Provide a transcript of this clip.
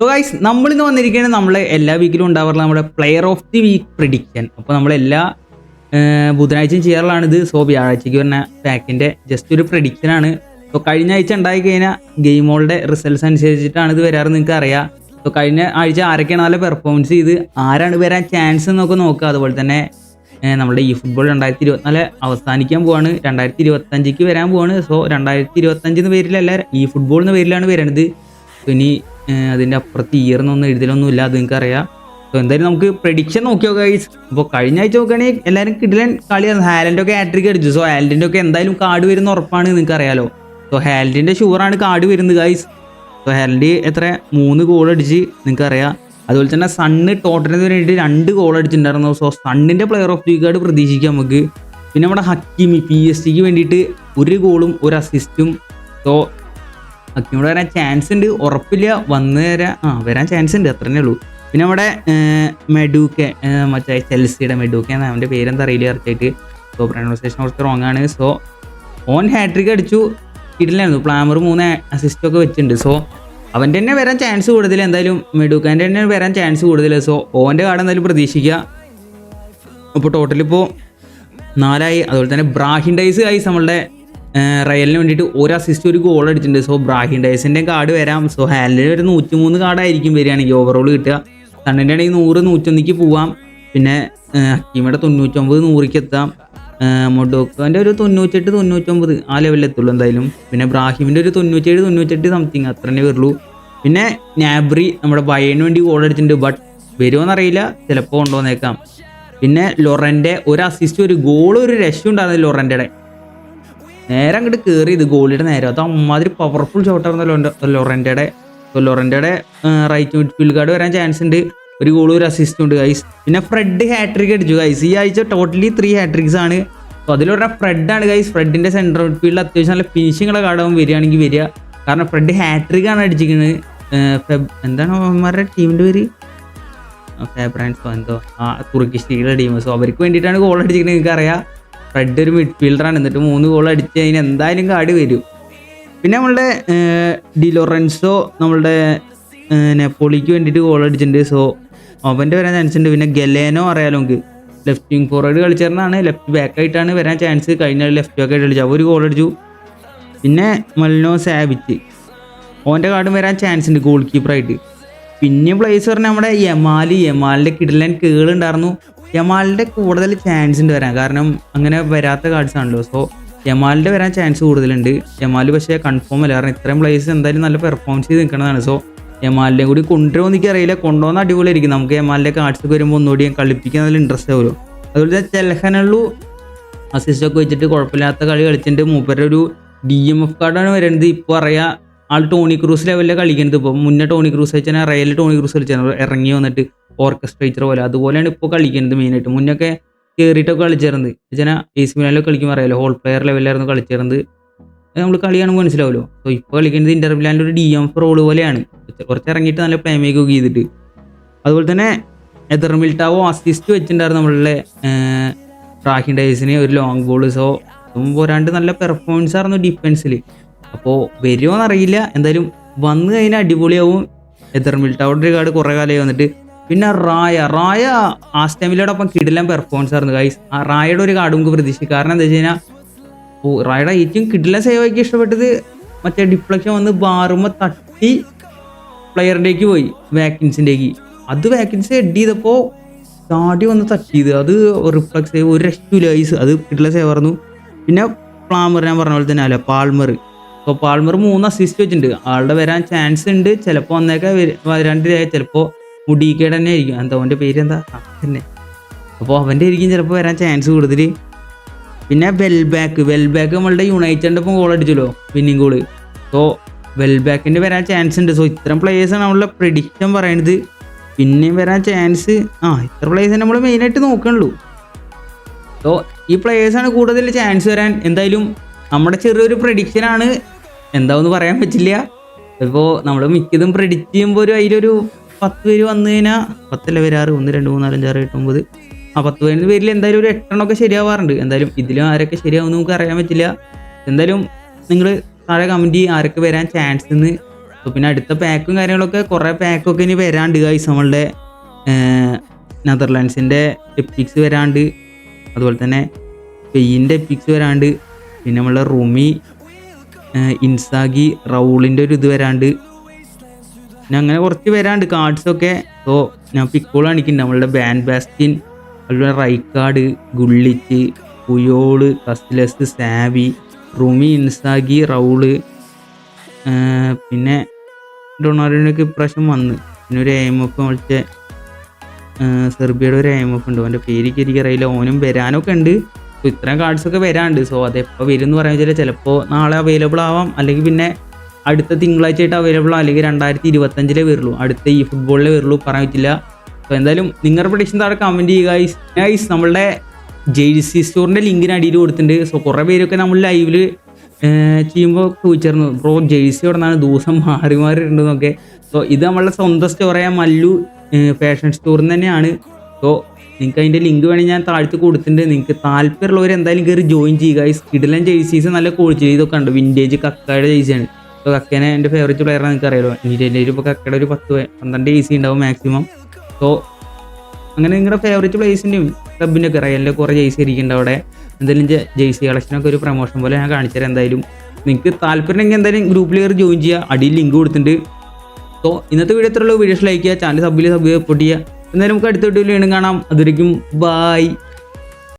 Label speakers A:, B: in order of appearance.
A: So guys നമ്മളിന്ന് വന്നിരിക്കുന്നത് നമ്മളെ എല്ലാ വീക്കിലും ഉണ്ടാവാറുള്ള നമ്മുടെ player of the week prediction അപ്പോൾ നമ്മളെല്ലാ ബുധനാഴ്ചയും ചെയ്യാറുള്ളതാണിത് സോ വ്യാഴാഴ്ചയ്ക്ക് പറഞ്ഞ പാക്കിന്റെ ജസ്റ്റ് ഒരു പ്രിഡിക്ഷൻ ആണ്. സോ കഴിഞ്ഞ ആഴ്ച ഉണ്ടായി കഴിഞ്ഞാൽ ഗെയിമുകളുടെ റിസൾട്ട്സ് അനുസരിച്ചിട്ടാണ് ഇത് വരാറ് നിങ്ങൾക്ക് അറിയാം. സോ കഴിഞ്ഞ ആഴ്ച ആരൊക്കെയാണ് നല്ല പെർഫോമൻസ് ചെയ്ത് ആരാണ് വരാൻ ചാൻസ് എന്നൊക്കെ നോക്കുക. അതുപോലെ തന്നെ നമ്മുടെ ഈ ഫുട്ബോൾ രണ്ടായിരത്തി ഇരുപത്തിനാല് അവസാനിക്കാൻ പോവാണ്. രണ്ടായിരത്തി ഇരുപത്തഞ്ചിക്ക് വരാൻ പോവാണ്. സോ രണ്ടായിരത്തി ഇരുപത്തഞ്ച് എന്ന പേരിലല്ല ഈ ഫുട്ബോൾ എന്ന പേരിലാണ് വരുന്നത് ഇനി അതിന്റെ അപ്പുറത്ത് ഇയർ എന്നൊന്നും എഴുതലൊന്നും ഇല്ല അത് നിങ്ങൾക്ക് അറിയാം സോ എന്തായാലും നമുക്ക് പ്രഡിക്ഷൻ നോക്കിയോ ഗൈസ് അപ്പോൾ കഴിഞ്ഞ ആഴ്ച നോക്കുകയാണെങ്കിൽ എല്ലാവരും കിടിലൻ കളിയാണ്. ഹാലന്റെ ഒക്കെ ഹാട്രിക് അടിച്ചു. സോ ഹാലിന്റെ ഒക്കെ എന്തായാലും കാർഡ് വരുന്ന ഉറപ്പാണ് നിങ്ങൾക്ക് അറിയാലോ സോ ഹാലിന്റെ ഷുവറാണ് കാർഡ് വരുന്നത് ഗൈസ് സോ ഹാലന്റെ എത്ര? മൂന്ന് ഗോൾ അടിച്ച് നിങ്ങൾക്ക് അറിയാം അതുപോലെ തന്നെ സണ്ണ് ടോട്ടലിന് വേണ്ടിയിട്ട് രണ്ട് ഗോൾ അടിച്ചിട്ടുണ്ടായിരുന്നു. സോ സണ്ണിന്റെ പ്ലെയർ ഓഫ് ദി കാർഡ് പ്രതീക്ഷിക്കാം നമുക്ക്. പിന്നെ നമ്മുടെ ഹക്കിമി പി എസ് ടിക്ക് വേണ്ടിയിട്ട് ഒരു ഗോളും ഒരു അസിസ്റ്റും സോ ഹക്കിമിയുടെ വരാൻ ചാൻസ് ഉണ്ട്. ഉറപ്പില്ല. വന്നു തരാ ആ വരാൻ ചാൻസ് ഉണ്ട്. അത്രേ ഉള്ളൂ. പിന്നെ നമ്മുടെ മെഡൂക്കെ മറ്റേ ചെൽസിയുടെ മെഡൂക്കെ എന്ന അവന്റെ പേരെന്താ അറിയില്ല. കറക്റ്റായിട്ട് സോ പ്രൊണൗൺസിയേഷൻ കുറച്ച് റോങ് ആണ്. സോ ഓൺ ഹാട്രിക് അടിച്ചു. കിട്ടില്ലായിരുന്നു. പ്ലാമർ മൂന്ന് അസിസ്റ്റ് ഒക്കെ വെച്ചിട്ടുണ്ട്. സോ അവന്റെ തന്നെ വരാൻ ചാൻസ് കൂടുതൽ എന്തായാലും മെഡൂക്കാന്റെ തന്നെ വരാൻ ചാൻസ് കൂടുതൽ സോ ഓന്റെ കാർഡ് എന്തായാലും പ്രതീക്ഷിക്കുക ഇപ്പോൾ നാലായി. അതുപോലെ തന്നെ ബ്രാഹിൻഡൈസ് ആയി നമ്മളുടെ റയലിന് വേണ്ടിയിട്ട് ഒരു അസിസ്റ്റ് ഒരു ഗോൾ അടിച്ചിട്ടുണ്ട് സോ ബ്രാഹിം ഡയസിന്റെ കാർഡ് വരാം. സോ ഹാലിൽ ഒരു നൂറ്റിമൂന്ന് കാർഡായിരിക്കും വരികയാണെങ്കിൽ ഓവറോൾ കിട്ടുക. സണ്ണിന്റെ ആണെങ്കിൽ നൂറ് നൂറ്റൊന്നിക്ക് പോവാം. പിന്നെ ഹക്കീമയുടെ തൊണ്ണൂറ്റൊമ്പത് നൂറിക്ക് എത്താം. മൊഡോക്കോന്റെ ഒരു തൊണ്ണൂറ്റെട്ട് തൊണ്ണൂറ്റൊമ്പത് ആ ലെവലിൽ എത്തുള്ളൂ എന്തായാലും. പിന്നെ ബ്രാഹിമിന്റെ ഒരു തൊണ്ണൂറ്റേഴ് തൊണ്ണൂറ്റെട്ട് സംതിങ് അത്ര തന്നെ വരുള്ളൂ. പിന്നെ നാബ്രി നമ്മുടെ ബയേന് വേണ്ടി ഗോൾ അടിച്ചിട്ടുണ്ട് ബട്ട് വരുമോന്നറിയില്ല ചിലപ്പോൾ കൊണ്ടുവന്നേക്കാം. പിന്നെ ലൊറന്റെ ഒരു അസിസ്റ്റ് ഒരു ഗോൾ ഒരു രക്ഷ ഉണ്ടായിരുന്നു ലൊറന്റെ നേരെ അങ്ങോട്ട് കയറി ഇത് ഗോളിയുടെ നേരെ. അത് അമ്മാതിരി powerful ഷോട്ടായിരുന്നു Llorente Llorente right midfield card വരാൻ ചാൻസ് ഉണ്ട്. ഒരു ഗോൾ ഒരു അസിസ്റ്റ് ഉണ്ട് ഗൈസ് പിന്നെ ഫ്രെഡ് ഹാട്രിക് അടിച്ചു ഗൈസ് ഈ ആഴ്ച ടോട്ടലി ത്രീ ഹാട്രിക്സ് ആണ്. അപ്പോൾ ഫ്രെഡ് ആണ് ഗൈസ് ഫ്രെഡിന്റെ സെൻട്രൽ മിഡ്ഫീൽഡിൽ അത്യാവശ്യം നല്ല ഫിനിഷിങ്ങുള്ള കാർഡാവും വരികയാണെങ്കിൽ വരിക. കാരണം ഫ്രെഡ് ഹാട്രിക് ആണ് അടിച്ചിരിക്കുന്നത് ഫെബ് എന്താണ് അവന്മാരുടെ ടീമിന്റെ പേര്? ഫേബ്രാൻസോ എന്തോ. ആ തുർക്കിഷ് ലീഗിലെ ടീം സോ അവർക്ക് വേണ്ടിയിട്ടാണ് ഗോൾ അടിച്ചിരിക്കുന്നത് നിങ്ങൾക്ക് ഫ്രെഡ് ഒരു മിഡ്ഫീൽഡറാണ് എന്നിട്ട് മൂന്ന് ഗോൾ അടിച്ച് കഴിഞ്ഞാൽ എന്തായാലും കാട് വരും. പിന്നെ നമ്മളുടെ ഡിലോറൻസോ നമ്മളുടെ നെപ്പോളിക്ക് വേണ്ടിയിട്ട് ഗോൾ അടിച്ചിട്ടുണ്ട്. സോ അവന്റെ വരാൻ ചാൻസ് ഉണ്ട്. പിന്നെ ഗലേനോ അറിയാലോ നമുക്ക് ലെഫ്റ്റ് വിങ് ഫോർവേഡ് കളിച്ചേർന്നാണ്. ലെഫ്റ്റ് ബാക്ക് ആയിട്ടാണ് വരാൻ ചാൻസ് കഴിഞ്ഞ ലെഫ്റ്റ് ബാക്ക് ആയിട്ട് കളിച്ചു. അവർ ഗോൾ അടിച്ചു. പിന്നെ മൽനോ സാബിറ്റ് ഓന്റെ കാർഡും വരാൻ ചാൻസ് ഉണ്ട് ഗോൾ കീപ്പറായിട്ട് പിന്നെ പ്ലേസ് പറഞ്ഞാൽ നമ്മുടെ യമാലി യമാലിന്റെ കിടലൻ കേളുണ്ടായിരുന്നു യമാലിന്റെ കൂടുതൽ ചാൻസ് ഉണ്ട് വരാൻ. കാരണം അങ്ങനെ വരാത്ത കാർഡ്സ് ആണല്ലോ. സോ യമാലിന്റെ വരാൻ ചാൻസ് കൂടുതലുണ്ട്. യമാൽ പക്ഷേ കൺഫേം അല്ല. കാരണം ഇത്രയും പ്ലേസ് എന്തായാലും നല്ല പെർഫോമൻസ് ചെയ്ത് നിൽക്കുന്നതാണ് സോ യമാലിനെ കൂടി കൊണ്ടുവരുമോ എനിക്ക് അറിയില്ല കൊണ്ടുവന്ന അടിപൊളിയായിരിക്കും. നമുക്ക് യമാലിന്റെ കാർഡ്സ് വരുമ്പോൾ ഒന്നുകൂടി കളിപ്പിക്കാൻ നല്ല ഇൻട്രസ്റ്റ് ആവുമല്ലോ അതുപോലെ തന്നെ അസിസ്റ്റ് ഒക്കെ വെച്ചിട്ട് കുഴപ്പമില്ലാത്ത കളി കളിച്ചിട്ട് മൂപ്പരുടെ ഒരു ഡി എം എഫ് കാർഡാണ് വരുന്നത് ഇപ്പോൾ അറിയാം ആൾ ടോണി ക്രൂസ് ലെവലിൽ കളിക്കുന്നത് ഇപ്പോൾ മുന്നേ ടോണി ക്രൂസ് വെച്ചാൽ റയലിൽ ടോണി ക്രൂസ് കളിച്ചാൽ ഇറങ്ങി വന്നിട്ട് ഓർക്കസ്ട്രേച്ചർ പോലെ. അതുപോലെയാണ് ഇപ്പോൾ കളിക്കുന്നത് മെയിനായിട്ട് മുന്നൊക്കെ കയറിയിട്ടൊക്കെ കളിച്ചിരുന്നത്. വെച്ചാൽ എ സി മിലാനിലൊക്കെ കളിക്കുമ്പോൾ അറിയാലോ ഹോൾ പ്ലെയർ ലെവലിലായിരുന്നു കളിച്ചിരുന്നത്. നമ്മൾ കളി കാണുമ്പോൾ മനസ്സിലാവുമല്ലോ സോ ഇപ്പോൾ കളിക്കുന്നത് ഇന്റർ മിലാനിന്റെ ഒരു ഡി എം റോൾ പോലെയാണ്. കുറച്ച് ഇറങ്ങിയിട്ട് നല്ല പ്ലേ മേക്ക് ഒക്കെ ചെയ്തിട്ട്. അതുപോലെ തന്നെ എതർമിൽട്ടാവോ അസിസ്റ്റ് വെച്ചിട്ടുണ്ടായിരുന്നു നമ്മളുടെ റാഹിൻ ഡേസിന് ഒരു ലോങ് ബോൾ സോ അതും പോരാണ്ട് നല്ല പെർഫോമൻസ് ആയിരുന്നു ഡിഫൻസിൽ അപ്പോൾ വരുമോ എന്നറിയില്ല എന്തായാലും വന്നു കഴിഞ്ഞാൽ അടിപൊളിയാവും. എതർമിൽട്ടാവോടെ കാർഡ് കുറേ കാലമായി വന്നിട്ട്. പിന്നെ റായ. റായ ആസ്റ്റമിലോടൊപ്പം കിടിലൻ പെർഫോമൻസ് ആയിരുന്നു ഗൈസ് റായയുടെ ഒരു കാർഡ് നമുക്ക് പ്രതീക്ഷിക്കും കാരണം എന്താ വെച്ച് കഴിഞ്ഞാൽ റായയുടെ ഏറ്റവും കിടിലൻ സേവ് ആക്കി ഇഷ്ടപ്പെട്ടത് മറ്റേ ഡിപ്ലക്ഷൻ വന്ന് ബാറുമ്പോൾ തട്ടി പ്ലെയറിന്റെക്ക് പോയി വാക്കിൻസിന്റെക്ക് അത് വാക്കിൻസ് ഹെഡ് ചെയ്തപ്പോൾ ചാടി വന്ന് തട്ടിയത്. അത് റിഫ്ലക്സ് സേവ് ഒരു രക്ഷയില്ല ഐസ് അത് കിട്ടില്ല സേവ് ആയിരുന്നു. പിന്നെ പ്ലാമർ ഞാൻ പറഞ്ഞ പോലെ തന്നെ അല്ല പാൾമർ അപ്പോൾ പാൾമർ മൂന്ന് അസിസ്റ്റ് വെച്ചിട്ടുണ്ട്. ആളുടെ വരാൻ ചാൻസ് ഉണ്ട്. ചിലപ്പോൾ വന്നേക്കെ വരാണ്ട് ചിലപ്പോൾ മുടിക്കേടെ തന്നെ ആയിരിക്കും എന്താ അവന്റെ പേര് എന്താ തന്നെ അപ്പോൾ അവന്റെ ആയിരിക്കും ചിലപ്പോൾ വരാൻ ചാൻസ് കൂടുതൽ പിന്നെ വെൽബാക്ക് വെൽബാക്ക് നമ്മളുടെ യുണൈറ്റഡിന്റെ ഒപ്പം ഗോൾ അടിച്ചല്ലോ വിന്നിങ് ഗോൾ സോ വെൽബാക്കിന്റെ വരാൻ ചാൻസ് ഉണ്ട്. സോ ഇത്തരം പ്ലേയേഴ്സാണ് നമ്മളുടെ പ്രിഡിക്ഷൻ പറയുന്നത് പിന്നെയും വരാൻ ചാൻസ് ആ ഇത്ര പ്ലേയേഴ്സ് നമ്മൾ മെയിനായിട്ട് നോക്കണുള്ളൂ. സോ ഈ പ്ലേയേഴ്സാണ് കൂടുതൽ ചാൻസ് വരാൻ. എന്തായാലും നമ്മുടെ ചെറിയൊരു പ്രഡിക്ഷനാണ് എന്താവെന്ന് പറയാൻ പറ്റില്ല. ഇപ്പോൾ നമ്മൾ മിക്കതും പ്രഡിക്റ്റ് ചെയ്യുമ്പോൾ ഒരു അതിലൊരു പത്ത് പേര് വന്നു കഴിഞ്ഞാൽ പത്തല്ല വരാറ്? ഒന്ന് രണ്ട് മൂന്ന് നാല് അഞ്ചാറ് എട്ട് ഒമ്പത്. ആ പത്ത് പതിനൊന്ന് പേരിൽ എന്തായാലും ഒരു എട്ടെണ്ണമൊക്കെ ശരിയാവാറുണ്ട്. എന്തായാലും ഇതിലും ആരൊക്കെ ശരിയാവും നമുക്ക് അറിയാൻ പറ്റില്ല. എന്തായാലും നിങ്ങൾ താഴെ കമന്റ് ചെയ്യും ആരൊക്കെ വരാൻ ചാൻസ് എന്ന് അപ്പോൾ പിന്നെ അടുത്ത പാക്കും കാര്യങ്ങളൊക്കെ കുറേ പാക്കൊക്കെ ഇനി വരാണ്ട് ഗൈസ് നമ്മളുടെ നെതർലാൻഡ്സിന്റെ എപ്പിക്സ് വരാണ്ട്. അതുപോലെ തന്നെ പെയിന്റെ എപ്പിക്സ് വരാണ്ട്. പിന്നെ നമ്മളുടെ റൂമി ഇൻസാഗി റൗളിന്റെ ഒരു ഇത് വരാണ്ട്. പിന്നെ അങ്ങനെ കുറച്ച് പേരാണ്ട് കാർഡ്സൊക്കെ സോ ഞാൻ പിക്കോൾ കാണിക്കുന്നുണ്ട് നമ്മളുടെ ബാൻ ബാസ്റ്റിൻ അതുപോലെ Rijkaard Gullit Puyol Casillas Xavi Rumi Inzaghi Raul പിന്നെ ഡൊണാൾഡിനൊക്കെ ഇപ്രാവശ്യം വന്ന്. പിന്നെ ഒരു എം എഫ് വിളിച്ച സെർബിയയുടെ ഒരു എം എഫ് ഉണ്ട്. അവന്റെ പേര് എനിക്ക് അറിയില്ല. ഓനും വരാനൊക്കെ ഉണ്ട് സോ ഇത്രയും കാർഡ്സൊക്കെ വരാനുണ്ട് സോ അതെപ്പോൾ വരും എന്ന് പറയാൻ വെച്ചാൽ ചിലപ്പോൾ നാളെ അവൈലബിൾ ആവാം. അല്ലെങ്കിൽ പിന്നെ അടുത്ത തിങ്കളാഴ്ച ആയിട്ട് അവൈലബിൾ അല്ലെങ്കിൽ രണ്ടായിരത്തി ഇരുപത്തഞ്ചിലേ വരുള്ളൂ. അടുത്ത ഈ ഫുട്ബോളിലേ വരുള്ളൂ പറയാൻ പറ്റില്ല. അപ്പോൾ എന്തായാലും നിങ്ങളുടെ പ്രൊഡിക്ഷൻ താഴെ കമന്റ് ചെയ്യുക ഗൈസ് ഗൈസ് നമ്മളുടെ ജേഴ്സി സ്റ്റോറിന്റെ ലിങ്കിന് അടിയിൽ കൊടുത്തിട്ടുണ്ട്. സോ കുറേ പേരൊക്കെ നമ്മൾ ലൈവിൽ ചെയ്യുമ്പോൾ ചോദിച്ചിരുന്നു ബ്രോ ജേഴ്സി എവിടെ നിന്നാണ് ദിവസം മാറി മാറി ഉണ്ടെന്നൊക്കെ സോ ഇത് നമ്മളുടെ സ്വന്തം സ്റ്റോറായ മല്ലു ഫാഷൻ സ്റ്റോറിൽ തന്നെയാണ്. സോ നിങ്ങൾക്ക് അതിന്റെ ലിങ്ക് വേണമെങ്കിൽ ഞാൻ താഴ്ത്തി കൊടുത്തിട്ടുണ്ട്. നിങ്ങൾക്ക് താല്പര്യമുള്ളവർ എന്തായാലും കയറി ജോയിൻ ചെയ്യുക ഈ കിടിലൻ ജേഴ്സീസ് നല്ല ക്വാളിറ്റി ഇതൊക്കെ ഉണ്ട്. വിന്റേജ് കക്കയുടെ ജെയ്സിയാണ് സോ കക്കേനെ എന്റെ ഫേവറേറ്റ് പ്ലെയറാണ് നിങ്ങൾക്ക് അറിയാലോ ഇന്ത്യയിലെ ഇപ്പോൾ കക്കയുടെ ഒരു പത്ത് പന്ത്രണ്ട് പന്ത്രണ്ട് സി ഉണ്ടാവും മാക്സിമം സോ അങ്ങനെ നിങ്ങളുടെ ഫേവറേറ്റ് പ്ലേസിന്റെയും ക്ലബിന്റെ ഒക്കെ റയലിന്റെ കുറേ ജേഴ്സി ഇരിക്കുന്നുണ്ട് അവിടെ. എന്തെങ്കിലും ജേഴ്സി കളക്ഷനൊക്കെ ഒരു പ്രൊമോഷൻ പോലെ ഞാൻ കാണിച്ചു തരാം എന്തായാലും. നിങ്ങൾക്ക് താല്പര്യമുണ്ടെങ്കിൽ എന്തായാലും ഗ്രൂപ്പിൽ കയറി ജോയിൻ ചെയ്യുക അടിയിൽ ലിങ്ക് കൊടുത്തിട്ടുണ്ട്. സോ ഇന്നത്തെ വീഡിയോ എത്രയുള്ള വീഡിയോസ് ലൈക്ക് ചെയ്യുക. ചാനൽ സബ്ബിൽ സബ് സപ്പോർട്ട് ചെയ്യുക. എന്തായാലും നമുക്ക് അടുത്ത വീഡിയോയിൽ വീണ്ടും കാണാം. അതിരിക്കും ബായ്